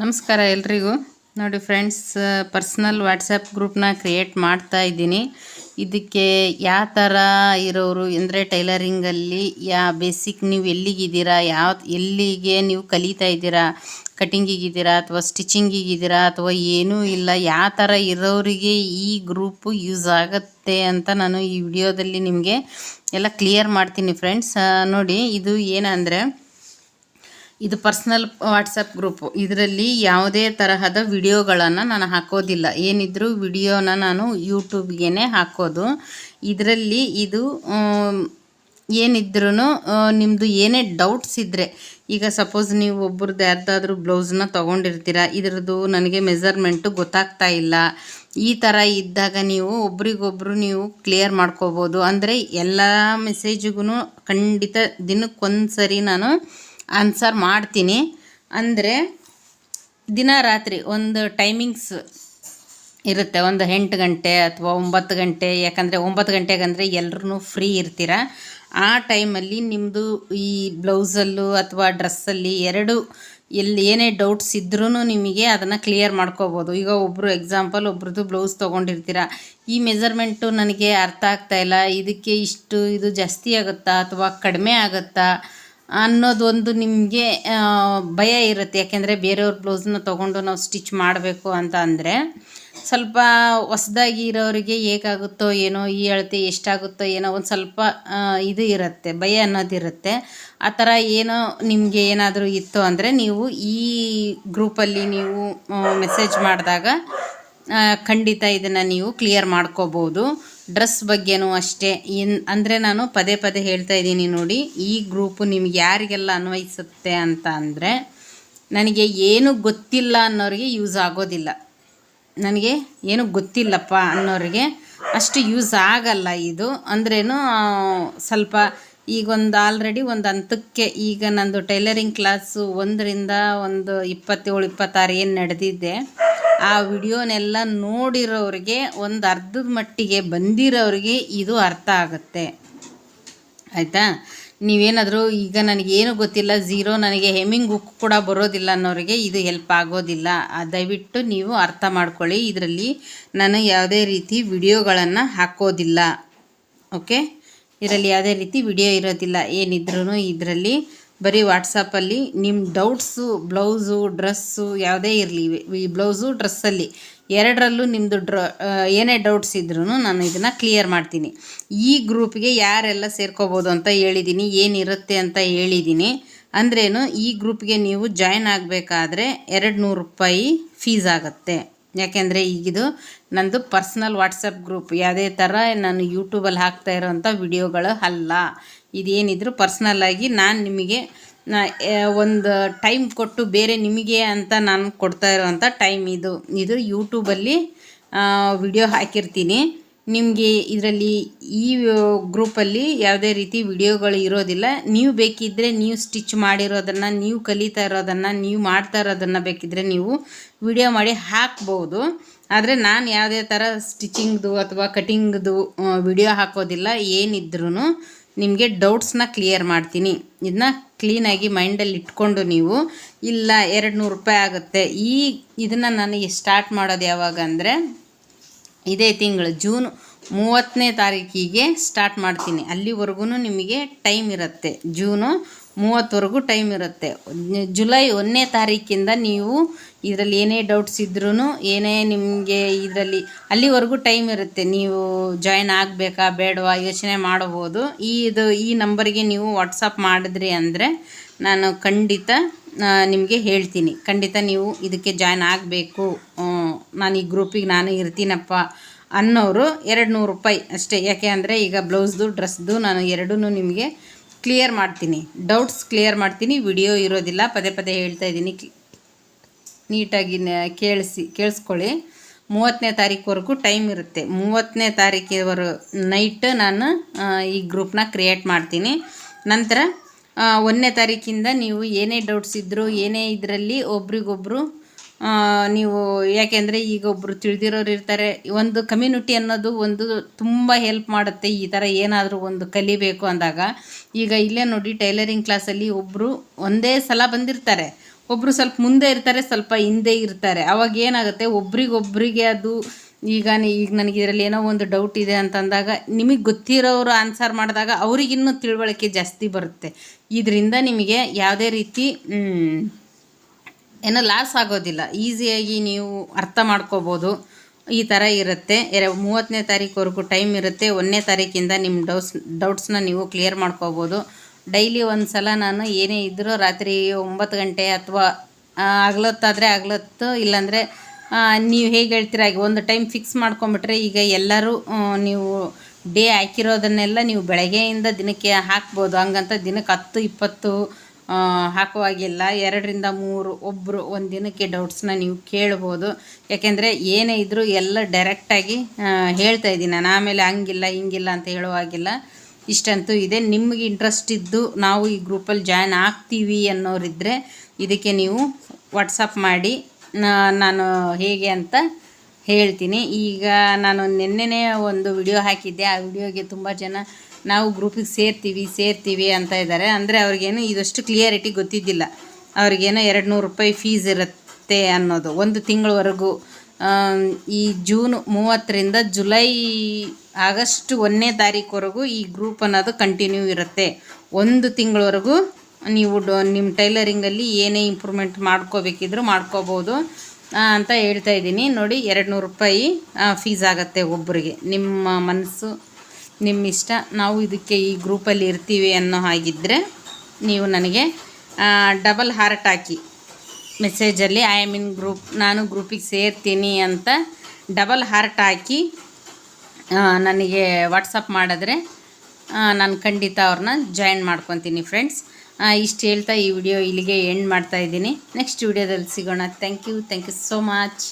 ನಮಸ್ಕಾರ ಎಲ್ರಿಗೂ. ನೋಡಿ ಫ್ರೆಂಡ್ಸ್ ಪರ್ಸ್ನಲ್ ವಾಟ್ಸಪ್ ಗ್ರೂಪ್ನ ಕ್ರಿಯೇಟ್ ಮಾಡ್ತಾ ಇದ್ದೀನಿ. ಇದಕ್ಕೆ ಯಾವ ಥರ ಇರೋರು ಅಂದರೆ ಟೈಲರಿಂಗಲ್ಲಿ ಯಾ ಬೇಸಿಕ್ ನೀವು ಎಲ್ಲಿಗಿದ್ದೀರಾ, ಯಾವ, ಎಲ್ಲಿಗೆ ನೀವು ಕಲಿತಾ ಇದ್ದೀರಾ ಕಟಿಂಗಿಗಿದ್ದೀರಾ ಅಥವಾ ಸ್ಟಿಚಿಂಗಿಗಿದ್ದೀರಾ ಅಥವಾ ಏನೂ ಇಲ್ಲ, ಯಾವ ಥರ ಇರೋರಿಗೆ ಈ ಗ್ರೂಪು ಯೂಸ್ ಆಗುತ್ತೆ ಅಂತ ನಾನು ಈ ವಿಡಿಯೋದಲ್ಲಿ ನಿಮಗೆ ಎಲ್ಲ ಕ್ಲಿಯರ್ ಮಾಡ್ತೀನಿ ಫ್ರೆಂಡ್ಸ್ ನೋಡಿ ಇದು ಏನಂದರೆ ಇದು ಪರ್ಸ್ನಲ್ ವಾಟ್ಸಪ್ ಗ್ರೂಪು. ಇದರಲ್ಲಿ ಯಾವುದೇ ತರಹದ ವಿಡಿಯೋಗಳನ್ನು ನಾನು ಹಾಕೋದಿಲ್ಲ. ಏನಿದ್ರೂ ವಿಡಿಯೋನ ನಾನು ಯೂಟ್ಯೂಬ್ಗೆ ಹಾಕೋದು. ಇದರಲ್ಲಿ ಇದು ಏನಿದ್ರೂ ನಿಮ್ಮದು ಏನೇ ಡೌಟ್ಸ್ ಇದ್ದರೆ ಈಗ ಸಪೋಸ್ ನೀವು ಒಬ್ರದ್ದು ಯಾರ್ದಾದ್ರೂ ಬ್ಲೌಸ್ನ ತೊಗೊಂಡಿರ್ತೀರ, ಇದ್ರದ್ದು ನನಗೆ ಮೆಸರ್ಮೆಂಟು ಗೊತ್ತಾಗ್ತಾ ಇಲ್ಲ. ಈ ಥರ ಇದ್ದಾಗ ನೀವು ಒಬ್ರಿಗೊಬ್ರು ನೀವು ಕ್ಲಿಯರ್ ಮಾಡ್ಕೋಬೋದು. ಅಂದರೆ ಎಲ್ಲ ಮೆಸೇಜಿಗೂ ಖಂಡಿತ ದಿನಕ್ಕೊಂದು ಸರಿ ನಾನು ಆನ್ಸರ್ ಮಾಡ್ತೀನಿ. ಅಂದರೆ, ದಿನ ರಾತ್ರಿ ಒಂದು ಟೈಮಿಂಗ್ಸ್ ಇರುತ್ತೆ. ಒಂದು ಎಂಟು ಗಂಟೆ ಅಥವಾ ಒಂಬತ್ತು ಗಂಟೆ, ಯಾಕಂದರೆ ಒಂಬತ್ತು ಗಂಟೆಗಂದರೆ ಎಲ್ಲರೂ ಫ್ರೀ ಇರ್ತೀರ. ಆ ಟೈಮಲ್ಲಿ ನಿಮ್ಮದು ಈ ಬ್ಲೌಸಲ್ಲೂ ಅಥವಾ ಡ್ರೆಸ್ಸಲ್ಲಿ ಎರಡು, ಎಲ್ಲಿ ಏನೇ ಡೌಟ್ಸ್ ಇದ್ರೂ ನಿಮಗೆ ಅದನ್ನು ಕ್ಲಿಯರ್ ಮಾಡ್ಕೋಬೋದು. ಈಗ ಒಬ್ಬರು ಎಕ್ಸಾಂಪಲ್ ಒಬ್ರದ್ದು ಬ್ಲೌಸ್ ತೊಗೊಂಡಿರ್ತೀರ. ಈ ಮೆಜರ್ಮೆಂಟು ನನಗೆ ಅರ್ಥ ಆಗ್ತಾ ಇಲ್ಲ. ಇದಕ್ಕೆ ಇಷ್ಟು ಇದು ಜಾಸ್ತಿ ಆಗುತ್ತಾ ಅಥವಾ ಕಡಿಮೆ ಆಗುತ್ತಾ? ಅನ್ನೋದೊಂದು ನಿಮಗೆ ಭಯ ಇರುತ್ತೆ. ಯಾಕೆಂದರೆ ಬೇರೆಯವ್ರ ಬ್ಲೌಸನ್ನ ತೊಗೊಂಡು ನಾವು ಸ್ಟಿಚ್ ಮಾಡಬೇಕು ಅಂತ ಅಂದರೆ ಸ್ವಲ್ಪ ಹೊಸ್ದಾಗಿ ಇರೋರಿಗೆ ಹೇಗಾಗುತ್ತೋ ಏನೋ, ಈ ಅಳತೆ ಎಷ್ಟಾಗುತ್ತೋ ಏನೋ ಒಂದು ಸ್ವಲ್ಪ ಇದು ಇರುತ್ತೆ, ಭಯ ಅನ್ನೋದಿರುತ್ತೆ ಆ ಥರ ಏನೋ ನಿಮಗೆ ಏನಾದರೂ ಇತ್ತು ಅಂದರೆ ನೀವು ಈ ಗ್ರೂಪಲ್ಲಿ ನೀವು ಮೆಸೇಜ್ ಮಾಡಿದಾಗ ಖಂಡಿತ ಇದನ್ನು ನೀವು ಕ್ಲಿಯರ್ ಮಾಡ್ಕೋಬೋದು. ಡ್ರೆಸ್ ಬಗ್ಗೆನೂ ಅಷ್ಟೇ. ಇನ್, ಅಂದರೆ ನಾನು ಪದೇ ಪದೇ ಹೇಳ್ತಾ ಇದ್ದೀನಿ ನೋಡಿ, ಈ ಗ್ರೂಪು ನಿಮ್ಗೆ ಯಾರಿಗೆಲ್ಲ ಅನ್ವಯಿಸುತ್ತೆ ಅಂತ ಅಂದರೆ, ನನಗೆ ಏನು ಗೊತ್ತಿಲ್ಲ ಅನ್ನೋರಿಗೆ ಯೂಸ್ ಆಗೋದಿಲ್ಲ. ನನಗೆ ಏನು ಗೊತ್ತಿಲ್ಲಪ್ಪ ಅನ್ನೋರಿಗೆ ಅಷ್ಟು ಯೂಸ್ ಆಗಲ್ಲ ಇದು. ಅಂದ್ರೇನು ಸ್ವಲ್ಪ ಈಗ ಒಂದು ಆಲ್ರೆಡಿ ಒಂದು ಹಂತಕ್ಕೆ ಈಗ ನಂದು ಟೈಲರಿಂಗ್ ಕ್ಲಾಸು ಒಂದರಿಂದ ಒಂದು ಇಪ್ಪತ್ತೇಳು, ಇಪ್ಪತ್ತಾರು ಏನು ನಡೆದಿದ್ದೆ ಆ ವಿಡಿಯೋನೆಲ್ಲ ನೋಡಿರೋರಿಗೆ ಒಂದು ಅರ್ಧದ ಮಟ್ಟಿಗೆ ಬಂದಿರೋರಿಗೆ ಇದು ಅರ್ಥ ಆಗುತ್ತೆ. ಆಯಿತಾ? ನೀವೇನಾದರೂ ಈಗ ನನಗೇನು ಗೊತ್ತಿಲ್ಲ, ಝೀರೋ ನನಗೆ ಹೆಮ್ಮಿಂಗ್ ಬುಕ್ ಕೂಡ ಬರೋದಿಲ್ಲ ಅನ್ನೋರಿಗೆ ಇದು ಹೆಲ್ಪ್ ಆಗೋದಿಲ್ಲ. ದಯವಿಟ್ಟು ನೀವು ಅರ್ಥ ಮಾಡ್ಕೊಳ್ಳಿ, ಇದರಲ್ಲಿ ನಾನು ಯಾವುದೇ ರೀತಿ ವಿಡಿಯೋಗಳನ್ನು ಹಾಕೋದಿಲ್ಲ. ಓಕೆ? ಇದರಲ್ಲಿ ಯಾವುದೇ ರೀತಿ ವಿಡಿಯೋ ಇರೋದಿಲ್ಲ. ಏನಿದ್ರೂ ಇದರಲ್ಲಿ ಬರೀ ವಾಟ್ಸಪ್ಪಲ್ಲಿ ನಿಮ್ಮ ಡೌಟ್ಸು ಬ್ಲೌಸು ಡ್ರೆಸ್ಸು ಯಾವುದೇ ಇರಲಿ, ಈ ಬ್ಲೌಸು ಡ್ರೆಸ್ಸಲ್ಲಿ ಎರಡರಲ್ಲೂ ನಿಮ್ಮದು ಡ್ರ ಏನೇ ಡೌಟ್ಸ್ ಇದ್ರೂ ನಾನು ಇದನ್ನು ಕ್ಲಿಯರ್ ಮಾಡ್ತೀನಿ. ಈ ಗ್ರೂಪ್ಗೆ ಯಾರೆಲ್ಲ ಸೇರ್ಕೋಬೋದು ಅಂತ ಹೇಳಿದ್ದೀನಿ ಏನಿರುತ್ತೆ ಅಂತ ಹೇಳಿದ್ದೀನಿ ಅಂದ್ರೇನು, ಈ ಗ್ರೂಪ್ಗೆ ನೀವು ಜಾಯ್ನ್ ಆಗಬೇಕಾದ್ರೆ ಎರಡು ನೂರು ರೂಪಾಯಿ ಫೀಸ್ ಆಗುತ್ತೆ. ಯಾಕೆಂದರೆ ಈಗಿದು ನಂದು ಪರ್ಸ್ನಲ್ ವಾಟ್ಸಪ್ ಗ್ರೂಪ್ ಯಾವುದೇ ಥರ ನಾನು ಯೂಟ್ಯೂಬಲ್ಲಿ ಹಾಕ್ತಾ ಇರೋವಂಥ ವಿಡಿಯೋಗಳು ಅಲ್ಲ. ಇದೇನಿದ್ರು ಪರ್ಸ್ನಲ್ಲಾಗಿ ನಾನು ನಿಮಗೆ ಒಂದು ಟೈಮ್ ಕೊಟ್ಟು ಬೇರೆ ನಿಮಗೆ ಅಂತ ನಾನು ಕೊಡ್ತಾ ಇರೋವಂಥ ಟೈಮ್ ಇದು. ಇದು ಯೂಟ್ಯೂಬಲ್ಲಿ ವಿಡಿಯೋ ಹಾಕಿರ್ತೀನಿ. ನಿಮಗೆ ಇದರಲ್ಲಿ ಈ ಗ್ರೂಪಲ್ಲಿ ಯಾವುದೇ ರೀತಿ ವಿಡಿಯೋಗಳು ಇರೋದಿಲ್ಲ. ನೀವು ಬೇಕಿದ್ದರೆ ನೀವು ಸ್ಟಿಚ್ ಮಾಡಿರೋದನ್ನು, ನೀವು ಕಲಿತಾ ಇರೋದನ್ನು, ನೀವು ಮಾಡ್ತಾ ಇರೋದನ್ನು ಬೇಕಿದ್ದರೆ ನೀವು ವಿಡಿಯೋ ಮಾಡಿ ಹಾಕ್ಬೋದು. ಆದರೆ ನಾನು ಯಾವುದೇ ಥರ ಸ್ಟಿಚಿಂಗ್ದು ಅಥವಾ ಕಟಿಂಗ್ದು ವಿಡಿಯೋ ಹಾಕೋದಿಲ್ಲ ಏನಿದ್ರೂ ನಿಮಗೆ ಡೌಟ್ಸ್ನ ಕ್ಲಿಯರ್ ಮಾಡ್ತೀನಿ. ಇದನ್ನ ಕ್ಲೀನಾಗಿ ಮೈಂಡಲ್ಲಿ ಇಟ್ಕೊಂಡು ನೀವು, ಇಲ್ಲ ಎರಡು ನೂರು ರೂಪಾಯಿ ಆಗುತ್ತೆ. ಈ ಇದನ್ನು ನಾನು ಸ್ಟಾರ್ಟ್ ಮಾಡೋದು ಯಾವಾಗ ಅಂದರೆ, ಇದೇ ತಿಂಗಳು ಜೂನ್ ಮೂವತ್ತನೇ ತಾರೀಕಿಗೆ ಸ್ಟಾರ್ಟ್ ಮಾಡ್ತೀನಿ. ಅಲ್ಲಿವರೆಗೂ ನಿಮಗೆ ಟೈಮ್ ಇರುತ್ತೆ. ಜೂನು ಮೂವತ್ತವರೆಗೂ ಟೈಮ್ ಇರುತ್ತೆ. ಜುಲೈ ಒಂದನೇ ತಾರೀಕಿಂದ ನೀವು ಇದರಲ್ಲಿ ಏನೇ ಡೌಟ್ಸ್ ಇದ್ರೂ ಏನೇ ನಿಮಗೆ ಇದರಲ್ಲಿ ಅಲ್ಲಿವರೆಗೂ ಟೈಮ್ ಇರುತ್ತೆ. ನೀವು ಜಾಯ್ನ್ ಆಗಬೇಕಾ, ಬೇಡವಾ, ಯೋಚನೆ ಮಾಡಬಹುದು. ಈ ಇದು, ಈ ನಂಬರ್ಗೆ ನೀವು ವಾಟ್ಸಪ್ ಮಾಡಿದ್ರಿ ಅಂದರೆ ನಾನು ಖಂಡಿತ ನಿಮಗೆ ಹೇಳ್ತೀನಿ. ಖಂಡಿತ ನೀವು ಇದಕ್ಕೆ ಜಾಯ್ನ್ ಆಗಬೇಕು. ನಾನು ಈ ಗ್ರೂಪಿಗೆ ನಾನು ಇರ್ತೀನಪ್ಪ ಅನ್ನೋರು ಎರಡು ನೂರು ರೂಪಾಯಿ ಅಷ್ಟೇ. ಯಾಕೆ ಅಂದರೆ ಈಗ ಬ್ಲೌಸ್ದು ಡ್ರೆಸ್ದು ನಾನು ಎರಡೂ ನಿಮಗೆ ಕ್ಲಿಯರ್ ಮಾಡ್ತೀನಿ. ಡೌಟ್ಸ್ ಕ್ಲಿಯರ್ ಮಾಡ್ತೀನಿ. ವಿಡಿಯೋ ಇರೋದಿಲ್ಲ. ಪದೇ ಪದೇ ಹೇಳ್ತಾ ಇದ್ದೀನಿ. ನೀಟಾಗಿ ಕೇಳಿಸಿ, ಕೇಳಿಸ್ಕೊಳ್ಳಿ. ಮೂವತ್ತನೇ ತಾರೀಕುವರೆಗೂ ಟೈಮ್ ಇರುತ್ತೆ. ಮೂವತ್ತನೇ ತಾರೀಕಿವರೆ ನೈಟ್ ನಾನು ಈ ಗ್ರೂಪ್ನ ಕ್ರಿಯೇಟ್ ಮಾಡ್ತೀನಿ. ನಂತರ ಒಂದನೇ ತಾರೀಕಿಂದ ನೀವು ಏನೇ ಡೌಟ್ಸ್ ಇದ್ದರೂ ಏನೇ ಇದರಲ್ಲಿ ಒಬ್ರಿಗೊಬ್ಬರು ನೀವು ಯಾಕೆಂದರೆ ಈಗ ಒಬ್ಬರು ತಿಳಿದಿರೋರು ಇರ್ತಾರೆ. ಒಂದು ಕಮ್ಯುನಿಟಿ ಅನ್ನೋದು ಒಂದು ತುಂಬ ಹೆಲ್ಪ್ ಮಾಡುತ್ತೆ. ಈ ಥರ ಏನಾದರೂ ಒಂದು ಕಲಿಬೇಕು ಅಂದಾಗ. ಈಗ ಇಲ್ಲೇ ನೋಡಿ ಟೈಲರಿಂಗ್ ಕ್ಲಾಸಲ್ಲಿ ಒಬ್ಬರು ಒಂದೇ ಸಲ ಬಂದಿರ್ತಾರೆ. ಒಬ್ಬರು ಸ್ವಲ್ಪ ಮುಂದೆ ಇರ್ತಾರೆ, ಸ್ವಲ್ಪ ಹಿಂದೆ ಇರ್ತಾರೆ. ಅವಾಗ ಏನಾಗುತ್ತೆ? ಒಬ್ರಿಗೊಬ್ರಿಗೆ ಅದು ಈಗ ಈಗ ನನಗೆ ಇದರಲ್ಲಿ ಏನೋ ಒಂದು ಡೌಟ್ ಇದೆ ಅಂತಂದಾಗ ನಿಮಗೆ ಗೊತ್ತಿರೋರು ಆನ್ಸರ್ ಮಾಡಿದಾಗ ಅವ್ರಿಗಿನ್ನೂ ತಿಳುವಳಿಕೆ ಜಾಸ್ತಿ ಬರುತ್ತೆ. ಇದರಿಂದ ನಿಮಗೆ ಯಾವುದೇ ರೀತಿ ಏನೋ ಲಾಸ್ ಆಗೋದಿಲ್ಲ. ಈಸಿಯಾಗಿ ನೀವು ಅರ್ಥ ಮಾಡ್ಕೋಬೋದು. ಈ ಥರ ಇರುತ್ತೆ. ಎರ, ಮೂವತ್ತನೇ ತಾರೀಕುವರೆಗೂ ಟೈಮ್ ಇರುತ್ತೆ. ಒಂದನೇ ತಾರೀಕಿಂದ ನಿಮ್ಮ ಡೌಟ್ಸ್ ಡೌಟ್ಸ್ನ ನೀವು ಕ್ಲಿಯರ್ ಮಾಡ್ಕೋಬೋದು. ಡೈಲಿ ಒಂದು ಸಲ ನಾನು ಏನೇ ಇದ್ದರೂ ರಾತ್ರಿ ಒಂಬತ್ತು ಗಂಟೆ ಅಥವಾ ಆಗ್ಲೊತ್ತಾದರೆ ಆಗ್ಲೊತ್ತು ಇಲ್ಲಾಂದರೆ ನೀವು ಹೇಗೆ ಹೇಳ್ತೀರ? ಹಾಗೆ ಒಂದು ಟೈಮ್ ಫಿಕ್ಸ್ ಮಾಡ್ಕೊಂಬಿಟ್ರೆ ಈಗ ಎಲ್ಲರೂ ನೀವು ಡೇ ಹಾಕಿರೋದನ್ನೆಲ್ಲ ನೀವು ಬೆಳಗ್ಗೆಯಿಂದ ದಿನಕ್ಕೆ ಹಾಕ್ಬೋದು. ಹಂಗಂತ ದಿನಕ್ಕೆ ಹತ್ತು, ಇಪ್ಪತ್ತು ಹಾಕುವಾಗಿಲ್ಲ. ಎರಡರಿಂದ ಮೂರು ಒಬ್ಬರು ಒಂದು ದಿನಕ್ಕೆ ಡೌಟ್ಸ್ನ ನೀವು ಕೇಳ್ಬೋದು. ಯಾಕೆಂದರೆ ಏನೇ ಇದ್ದರೂ ಎಲ್ಲ ಡೈರೆಕ್ಟಾಗಿ ಹೇಳ್ತಾ ಇದ್ದೀನಿ. ನಾನು ಆಮೇಲೆ ಹಂಗಿಲ್ಲ, ಹಿಂಗಿಲ್ಲ ಅಂತ ಹೇಳುವಾಗಿಲ್ಲ. ಇಷ್ಟಂತೂ ಇದೆ. ನಿಮಗೆ ಇಂಟ್ರೆಸ್ಟ್ ಇದ್ದು ನಾವು ಈ ಗ್ರೂಪಲ್ಲಿ ಜಾಯ್ನ್ ಆಗ್ತೀವಿ ಅನ್ನೋರಿದ್ದರೆ ಇದಕ್ಕೆ ನೀವು ವಾಟ್ಸಪ್ ಮಾಡಿ ನಾನು ಹೇಗೆ ಅಂತ ಹೇಳ್ತೀನಿ. ಈಗ ನಾನು ನಿನ್ನೆನೇ ಒಂದು ವಿಡಿಯೋ ಹಾಕಿದ್ದೆ. ಆ ವಿಡಿಯೋಗೆ ತುಂಬ ಜನ ನಾವು ಗ್ರೂಪಿಗೆ ಸೇರ್ತೀವಿ ಸೇರ್ತೀವಿ ಅಂತ ಇದ್ದಾರೆ ಅಂದರೆ ಅವ್ರಿಗೇನು ಇದಷ್ಟು ಕ್ಲಿಯರಿಟಿ ಗೊತ್ತಿದ್ದಿಲ್ಲ. ಅವ್ರಿಗೇನೋ ಎರಡು ನೂರು ರೂಪಾಯಿ ಫೀಸ್ ಇರುತ್ತೆ ಅನ್ನೋದು. ಒಂದು ತಿಂಗಳವರೆಗೂ ಈ ಜೂನ್ ಮೂವತ್ತರಿಂದ ಜುಲೈ ಆಗಸ್ಟ್ ಒಂದನೇ ತಾರೀಕುವರೆಗೂ ಈ ಗ್ರೂಪ್ ಅನ್ನೋದು ಕಂಟಿನ್ಯೂ ಇರುತ್ತೆ. ಒಂದು ತಿಂಗಳವರೆಗೂ ನೀವು ಡೊ ನಿಮ್ಮ ಟೈಲರಿಂಗಲ್ಲಿ ಏನೇ ಇಂಪ್ರೂವ್ಮೆಂಟ್ ಮಾಡ್ಕೋಬೇಕಿದ್ರು ಮಾಡ್ಕೋಬೋದು ಅಂತ ಹೇಳ್ತಾ ಇದ್ದೀನಿ. ನೋಡಿ ಎರಡು ನೂರು ರೂಪಾಯಿ ಫೀಸ್ ಆಗುತ್ತೆ ಒಬ್ಬರಿಗೆ ನಿಮ್ಮ ಮನಸ್ಸು ನಿಮ್ಮ ಇಷ್ಟ ನಾವು ಇದಕ್ಕೆ ಈ ಗ್ರೂಪಲ್ಲಿ ಇರ್ತೀವಿ ಅನ್ನೋ ಹಾಗಿದ್ದರೆ ನೀವು ನನಗೆ ಡಬಲ್ ಹಾರ್ಟ್ ಹಾಕಿ ಮೆಸೇಜಲ್ಲಿ ಐ ಆಮ್ ಇನ್ ಗ್ರೂಪ್ ನಾನು ಗ್ರೂಪಿಗೆ ಸೇರ್ತೀನಿ ಅಂತ ಡಬಲ್ ಹಾರ್ಟ್ ಹಾಕಿ ನನಗೆ ವಾಟ್ಸಪ್ ಮಾಡಿದ್ರೆ ನಾನು ಖಂಡಿತ ಅವ್ರನ್ನ ಜಾಯಿನ್ ಮಾಡ್ಕೊತೀನಿ ಫ್ರೆಂಡ್ಸ್ ಇಷ್ಟು ಹೇಳ್ತಾ ಈ ವಿಡಿಯೋ ಇಲ್ಲಿಗೆ ಎಂಡ್ ಮಾಡ್ತಾಯಿದ್ದೀನಿ ನೆಕ್ಸ್ಟ್ ವಿಡಿಯೋದಲ್ಲಿ ಸಿಗೋಣ. Thank you thank you so much